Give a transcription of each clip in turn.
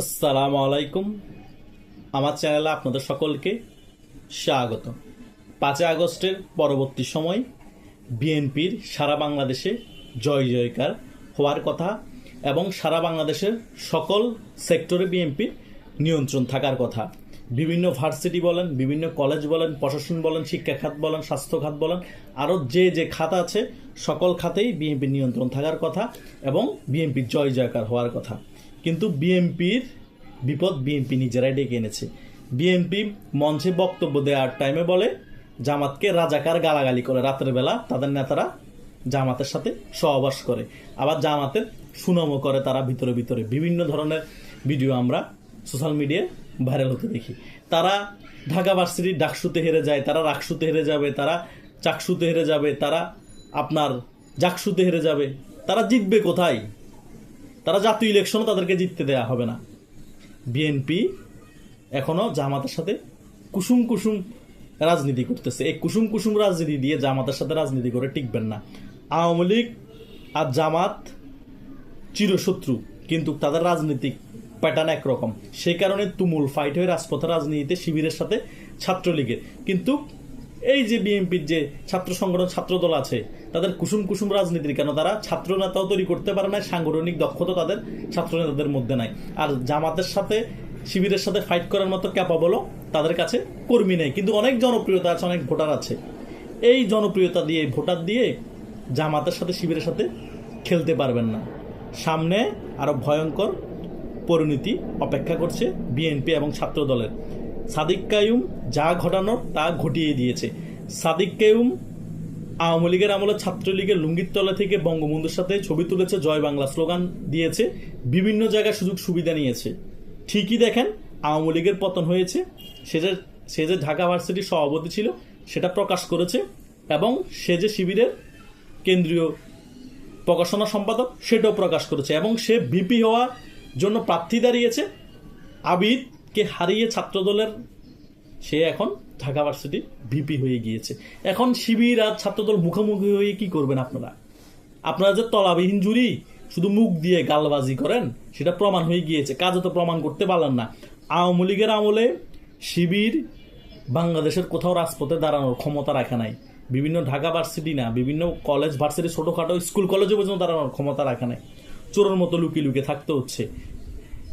আসসালামু আলাইকুম আমার চ্যানেলে আপনাদের সকলকে স্বাগত। পাঁচই আগস্টের পরবর্তী সময় বিএনপির সারা বাংলাদেশে জয় জয়কার হওয়ার কথা এবং সারা বাংলাদেশের সকল সেক্টরে বিএনপির নিয়ন্ত্রণ থাকার কথা। বিভিন্ন ভার্সিটি বলেন, বিভিন্ন কলেজ বলেন, প্রশাসন বলেন, শিক্ষা খাত বলেন, স্বাস্থ্য খাত বলেন, আরও যে যে খাত আছে, সকল খাতেই বিএনপির নিয়ন্ত্রণ থাকার কথা এবং বিএনপির জয় জয়কার হওয়ার কথা। কিন্তু বিএনপির বিপদ বিএনপি নিজেরাই ডেকে এনেছে। বিএনপি মঞ্চে বক্তব্য দেওয়ার টাইমে বলে, জামাতকে রাজাকার গালাগালি করে। রাতের বেলা তাদের নেতারা জামাতের সাথে সহবাস করে। আবার জামাতের সুনামও করে তারা ভিতরে ভিতরে। বিভিন্ন ধরনের ভিডিও আমরা সোশ্যাল মিডিয়ায় ভাইরাল হতে দেখি। তারা ঢাকা ভার্সিটির ডাকসুতে হেরে যায়, তারা রাকসুতে হেরে যাবে, তারা চাকসুতে হেরে যাবে, তারা আপনার জাকসুতে হেরে যাবে। তারা জিতবে কোথায়? তারা জাতীয় ইলেকশনও তাদেরকে জিততে দেয়া হবে না। বিএনপি এখনও জামাতের সাথে কুসুম কুসুম রাজনীতি করতেছে। এই কুসুম কুসুম রাজনীতি দিয়ে জামাতের সাথে রাজনীতি করে টিকবেন না। আওয়ামী লীগ আর জামাত চিরশত্রু, কিন্তু তাদের রাজনৈতিক প্যাটার্ন একরকম। সেই কারণে তুমুল ফাইট হয়ে রাজপথে রাজনীতিতে শিবিরের সাথে ছাত্রলীগের। কিন্তু এই যে বিএনপির যে ছাত্র সংগঠন, ছাত্রদল আছে, তাদের কুসুম কুসুম রাজনীতির, কেন তারা ছাত্র নেতাও তৈরি করতে পারে না সাংগঠনিক দক্ষতা তাদের ছাত্র নেতাদের মধ্যে নাই। আর জামাতের সাথে, শিবিরের সাথে ফাইট করার মতো ক্যাপাবলও তাদের কাছে কর্মী নেই। কিন্তু অনেক জনপ্রিয়তা আছে, অনেক ভোটার আছে। এই জনপ্রিয়তা দিয়ে, ভোটার দিয়ে জামাতের সাথে, শিবিরের সাথে খেলতে পারবেন না। সামনে আরও ভয়ঙ্কর পরিণতি অপেক্ষা করছে বিএনপি এবং ছাত্র দলের সাদিক কায়ুম যা ঘটানোর তা ঘটিয়ে দিয়েছে। সাদিক কায়ুম আওয়ামী লীগের আমলে ছাত্রলীগের লুঙ্গির তলা থেকে বঙ্গবন্ধুর সাথে ছবি তুলেছে জয় বাংলা স্লোগান দিয়েছে। বিভিন্ন জায়গায় সুযোগ সুবিধা নিয়েছে। ঠিকই দেখেন, আওয়ামী লীগের পতন হয়েছে। সে যে সে যে ঢাকা ভার্সিটির সভাপতি ছিল, সেটা প্রকাশ করেছে এবং সে যে শিবিরের কেন্দ্রীয় প্রকাশনা সম্পাদক, সেটাও প্রকাশ করেছে এবং সে বিপি হওয়ার জন্য প্রার্থী দাঁড়িয়েছে আবিদকে হারিয়ে ছাত্রদলের, সে এখন ঢাকা ভার্সিটি ভিপি হয়ে গিয়েছে। এখন শিবির আর ছাত্রদল মুখোমুখি হয়ে কি করবেন আপনারা? আপনারা যে তলাবিহীন জুরি, শুধু মুখ দিয়ে গালবাজি করেন, সেটা প্রমাণ হয়ে গিয়েছে। কাজে তো প্রমাণ করতে পারলেন না। আওয়ামী লীগের আমলে শিবির বাংলাদেশের কোথাও রাজপথে দাঁড়ানোর ক্ষমতা রাখে নাই। বিভিন্ন ঢাকা ভার্সিটি না, বিভিন্ন কলেজ, ভার্সিটি ছোটোখাটো স্কুল কলেজে পর্যন্ত দাঁড়ানোর ক্ষমতা রাখে নাই। চোরের মতো লুকিয়ে লুকিয়ে থাকতে হচ্ছে,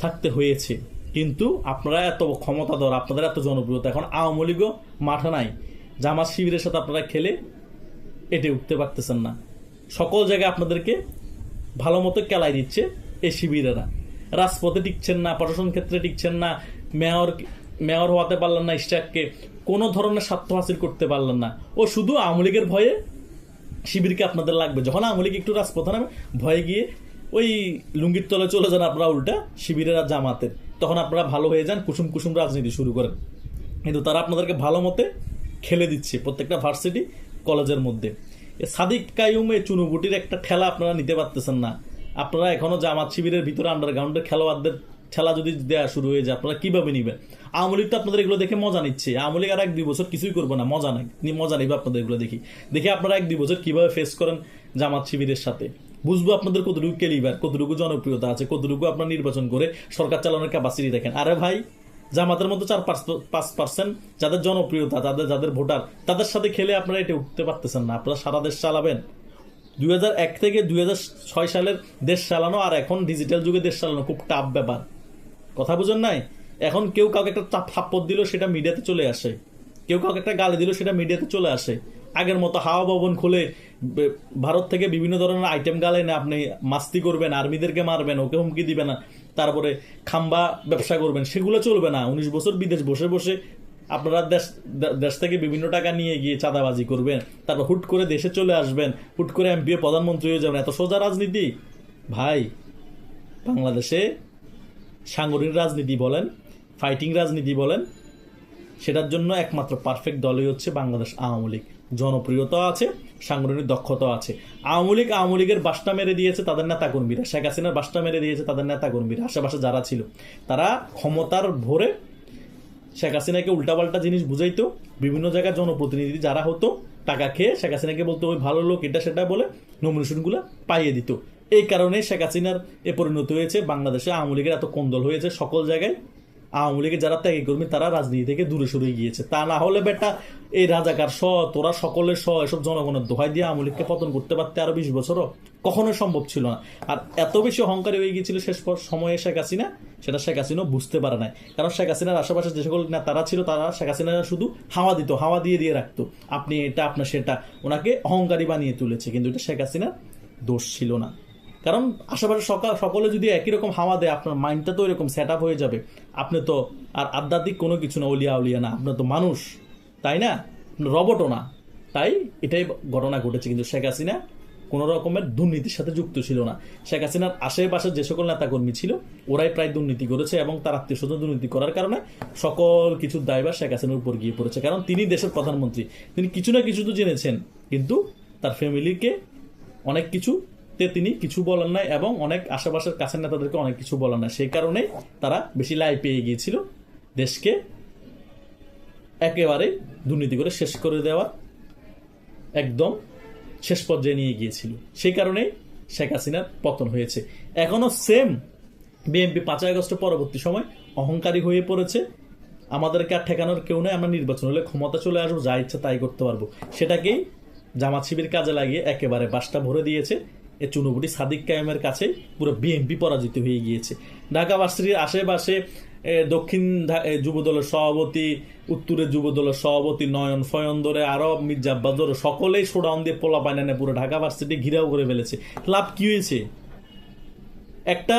থাকতে হয়েছে। কিন্তু আপনারা এত ক্ষমতাধর, আপনাদের এত জনপ্রিয়তা, এখন আওয়ামী লীগও মাঠে নাই। জামাত শিবিরের সাথে আপনারা খেলে এটে উঠতে পারতেছেন না। সকল জায়গায় আপনাদেরকে ভালো মতো কেলাই দিচ্ছে এই শিবিরেরা। রাজপথে টিকছেন না, প্রশাসন ক্ষেত্রে টিকছেন না, মেয়র মেয়র হওয়াতে পারলেন না ইস্টাককে কোনো ধরনের স্বার্থ হাসিল করতে পারলেন না। ও শুধু আওয়ামী লীগের ভয়ে শিবিরকে আপনাদের লাগবে। যখন আওয়ামী লীগ একটু রাজপথে নামে, ভয়ে গিয়ে ওই লুঙ্গির তলে চলে যান আপনারা উল্টা, শিবিরের আর জামাতের। তখন আপনারা ভালো হয়ে যান, কুসুম কুসুম রাজনীতি শুরু করেন। কিন্তু তারা আপনাদেরকে ভালো মতে খেলে দিচ্ছে প্রত্যেকটা ভার্সিটি কলেজের মধ্যে। সাদিক কায়ুমে চুনুবুটির একটা ঠেলা আপনারা নিতে পারতেছেন না। আপনারা এখনও জামাত শিবিরের ভিতরে আন্ডারগ্রাউন্ডের খেলোয়াড়দের ঠেলা যদি দেওয়া শুরু হয়ে যায়, আপনারা কীভাবে নিবেন? আওয়ামী লীগ তো আপনাদের এগুলো দেখে মজা নিচ্ছে। আওয়ামী লীগ আর এক দুই বছর কিছুই করব না, মজা নাই। মজা নেবে আপনাদের এগুলো দেখি। দেখি আপনারা এক দুই বছর কীভাবে ফেস করেন জামাত শিবিরের সাথে। বুঝব আপনাদের কতটুকু কেলিবার কতটুকু জনপ্রিয়তা আছে, কতটুকু আপনার নির্বাচন করে সরকার চালানোর ক্যাপাসিটি দেখেন। আরে ভাই, জামাতের মতো চার পাঁচ পার্সেন্ট যাদের জনপ্রিয়তা, যাদের যাদের ভোটার, তাদের সাথে খেলে আপনারা এটা উঠতে পারতেছেন না। আপনারা সারা দেশ চালাবেন। দুই থেকে দুই সালের দেশ চালানো আর এখন ডিজিটাল যুগে দেশ চালানো খুব টাফ ব্যাপার। কথা বুঝেন নাই? এখন কেউ কাউকে একটা চাপ থাপ্পড় দিল সেটা মিডিয়াতে চলে আসে। কেউ কাউকে একটা গালি দিল সেটা মিডিয়াতে চলে আসে। আগের মতো হাওয়া ভবন খুলে ভারত থেকে বিভিন্ন ধরনের আইটেম গালে না আপনি মাস্তি করবেন আর্মিদেরকে মারবেন, ওকে হুমকি দিবেন না। তারপরে খাম্বা ব্যবসা করবেন, সেগুলো চলবে না। উনিশ বছর বিদেশ বসে বসে আপনারা দেশ দেশ থেকে বিভিন্ন টাকা নিয়ে গিয়ে চাঁদাবাজি করবেন। তারপর হুট করে দেশে চলে আসবেন, হুট করে এমপি প্রধানমন্ত্রী হয়ে যাবেন। এত সোজা রাজনীতি? ভাই, বাংলাদেশে সাংগঠনিক রাজনীতি বলেন ফাইটিং রাজনীতি বলেন, সেটার জন্য একমাত্র পারফেক্ট দলই হচ্ছে বাংলাদেশ আওয়ামী লীগ। জনপ্রিয়তা আছে সাংগঠনিক দক্ষতা আছে। আওয়ামী লীগ আওয়ামী লীগের বাসটা মেরে দিয়েছে তাদের নেতাকর্মীরা। শেখ হাসিনার বাসটা মেরে দিয়েছে তাদের নেতাকর্মীরা। আশেপাশে যারা ছিল, তারা ক্ষমতার ভোরে শেখ হাসিনাকে উল্টাপাল্টা জিনিস বুঝাইতো। বিভিন্ন জায়গায় জনপ্রতিনিধি যারা হতো, টাকা খেয়ে শেখ হাসিনাকে বলতো, ওই ভালো লোক, এটা সেটা বলে নমিনেশনগুলো পাইয়ে দিত। এই কারণে শেখ হাসিনার এ পরিণতি হয়েছে। বাংলাদেশে আওয়ামী লীগের এত কোন্দল হয়েছে সকল জায়গায়। আওয়ামী লীগের যারা ত্যাগী কর্মী, তারা রাজনীতি থেকে দূরে সরে গিয়েছে। তা না হলে বেটা এই রাজাকার স তোরা সকলের স এসব জনগণের দোহাই দিয়ে আওয়ামী পতন করতে পারতে আরও বিশ বছরও কখনোই সম্ভব ছিল না। আর এত বেশি অহংকারী হয়ে গিয়েছিল শেষ পর- সময়ে শেখ হাসিনা, সেটা শেখ হাসিনাও বুঝতে পারে নাই। কারণ শেখ হাসিনার আশেপাশে যে সকল নেতারা ছিল, তারা শেখ হাসিনা শুধু হাওয়া দিত, হাওয়া দিয়ে দিয়ে রাখতো। আপনি এটা, আপনার সেটা। ওনাকে অহংকারী বানিয়ে তুলেছে, কিন্তু এটা শেখ হাসিনার দোষ ছিল না। কারণ আশেপাশে সকাল সকলে যদি একই রকম হাওয়া দেয়, আপনার মাইন্ডটা তো এরকম সেট হয়ে যাবে। আপনি তো আর আধ্যাত্মিক কোনো কিছু না অলিয়া অলিয়া না আপনার তো মানুষ। তাই না? রবটও না। তাই এটাই ঘটনা ঘটেছে। কিন্তু শেখ হাসিনা কোনো রকমের দুর্নীতির সাথে যুক্ত ছিল না। শেখ হাসিনার আশেপাশে যে সকল নেতাকর্মী ছিল, ওরাই প্রায় দুর্নীতি করেছে এবং তার আত্মীয় স্বজন দুর্নীতি করার কারণে সকল কিছুর দায়ভার শেখ হাসিনার উপর গিয়ে পড়েছে। কারণ তিনি দেশের প্রধানমন্ত্রী। তিনি কিছু না কিছু তো জেনেছেন, কিন্তু তার ফ্যামিলিকে অনেক কিছুতে তিনি কিছু বলেন নাই এবং অনেক আশেপাশের কাছের নেতাদেরকে অনেক কিছু বলেন নাই। সেই কারণে তারা বেশি লাই পেয়ে গিয়েছিল দেশকে একেবারে দুর্নীতি করে শেষ করে দেওয়া একদম শেষ পর্যায়ে নিয়ে গিয়েছিল। সেই কারণেই শেখ হাসিনার পতন হয়েছে। এখনও সেম বিএনপি পাঁচই আগস্ট পরবর্তী সময় অহংকারী হয়ে পড়েছে। আমাদেরকে আর ঠেকানোর কেউ নেই। আমরা নির্বাচন হলে ক্ষমতা চলে আসব, যা ইচ্ছা তাই করতে পারব। সেটাকেই জামাত শিবির কাজে লাগিয়ে একেবারে বাসটা ভরে দিয়েছে। এ চুনুবুটি সাদিক কায়েমের কাছে পুরো বিএনপি পরাজিত হয়ে গিয়েছে। ঢাকা ভার্সিটির আশেপাশে দক্ষিণ যুবদলের সভাপতি উত্তরের যুবদলের সভাপতি নয়ন ফয়ন ধরে আরও মির্জা ধরে সকলেই শোডাউন দিয়ে পোলা পাইনানে পুরো ঢাকা ভার্সিটি ঘিরাও করে ফেলেছে। লাভ কি হয়েছে? একটা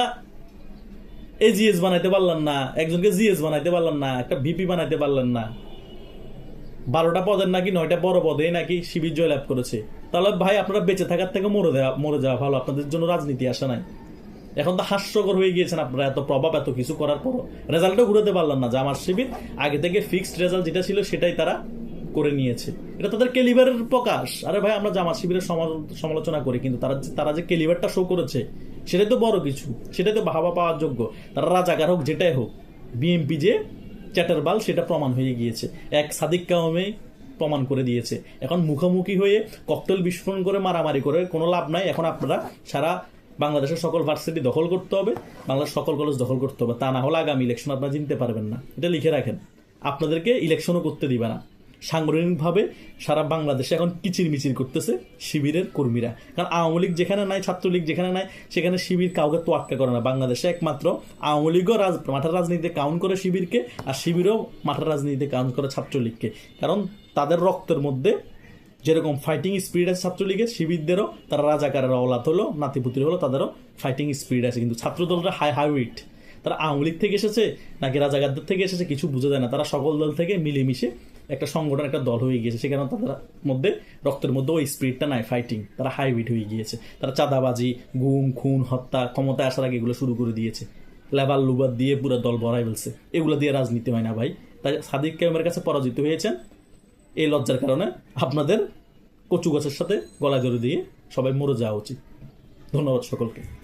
এজিএস বানাইতে পারলেন না, একজনকে জিএস বানাইতে পারলেন না, একটা ভিপি বানাইতে পারলেন না। বারোটা পদের নাকি নয়টা বড় পদে নাকি শিবির জয়লাভ করেছে। তাহলে ভাই, আপনারা বেঁচে থাকার থেকে মরে দেওয়া মরে যাওয়া ভালো, আপনাদের জন্য রাজনীতি আসা নাই। এখন তো হাস্যকর হয়ে গিয়েছেন আপনারা এত প্রভাব, এত কিছু করার পরও। রেজাল্টও ঘুরাতে পারলাম না যে আমার শিবির। আগে থেকে ফিক্সড রেজাল্ট যেটা ছিল সেটাই তারা করে নিয়েছে। এটা তাদের কেলিভারের প্রকাশ। আরে ভাই, আমরা জামাত শিবিরের সমা- সমালোচনা করি, কিন্তু তারা তারা যে কেলিভারটা শো করেছে, সেটাই তো বড় কিছু। সেটাই তো ভাবা পাওয়ার যোগ্য। তারা রাজাকার হোক, যেটাই হোক বিএমপি যে চ্যাটার বাল সেটা প্রমাণ হয়ে গিয়েছে। এক সাদিক কাউমে প্রমাণ করে দিয়েছে। এখন মুখোমুখি হয়ে ককটেল বিস্ফোরণ করে, মারামারি করে কোনো লাভ নাই। এখন আপনারা সারা বাংলাদেশের সকল ভার্সিটি দখল করতে হবে বাংলাদেশ সকল কলেজ দখল করতে হবে। তা না হলে আগামী ইলেকশন আপনারা জিনতে পারবেন না। এটা লিখে রাখেন। আপনাদেরকে ইলেকশনও করতে দিবে না। সাংগঠনিকভাবে সারা বাংলাদেশে এখন কিচির মিচির করতেছে শিবিরের কর্মীরা। কারণ আওয়ামী লীগ যেখানে নাই, ছাত্রলীগ যেখানে নাই, সেখানে শিবির কাউকে তো আটকা করে না। বাংলাদেশে একমাত্র আওয়ামী লীগও রাজ, মাঠের রাজনীতিতে কাউন্ট করে শিবিরকে, আর শিবিরও মাঠের রাজনীতিতে কাউন্ট করে ছাত্রলীগকে। কারণ তাদের রক্তের মধ্যে যেরকম ফাইটিং স্পিড আছে ছাত্রলীগের শিবিরদেরও, তারা রাজাকারের অলাত হলো, নাতিপুতির হলো, তাদেরও ফাইটিং স্পিড আছে। কিন্তু ছাত্রদলরা হাই হাইউইট তারা আওয়ামী লীগ থেকে এসেছে নাকি রাজাকারদের থেকে এসেছে কিছু বুঝে যায় না। তারা সকল দল থেকে মিলেমিশে একটা সংগঠন, একটা দল হয়ে গিয়েছে। সেখানে তাদের মধ্যে, রক্তের মধ্যে ওই স্পিরিটটা নাই ফাইটিং তারা হাইব্রিড হয়ে গিয়েছে। তারা চাঁদাবাজি, গুম, খুন, হত্যা, ক্ষমতায় আসার আগে এগুলো শুরু করে দিয়েছে। লেবার লুবার দিয়ে পুরো দল ভরাই ফেলছে। এগুলো দিয়ে রাজনীতি হয় না ভাই। তাই সাদিক কাইমের কাছে পরাজিত হয়েছেন। এই লজ্জার কারণে আপনাদের কচু গাছের সাথে গলা জড়ি দিয়ে সবাই মরে যাওয়া উচিত। ধন্যবাদ সকলকে।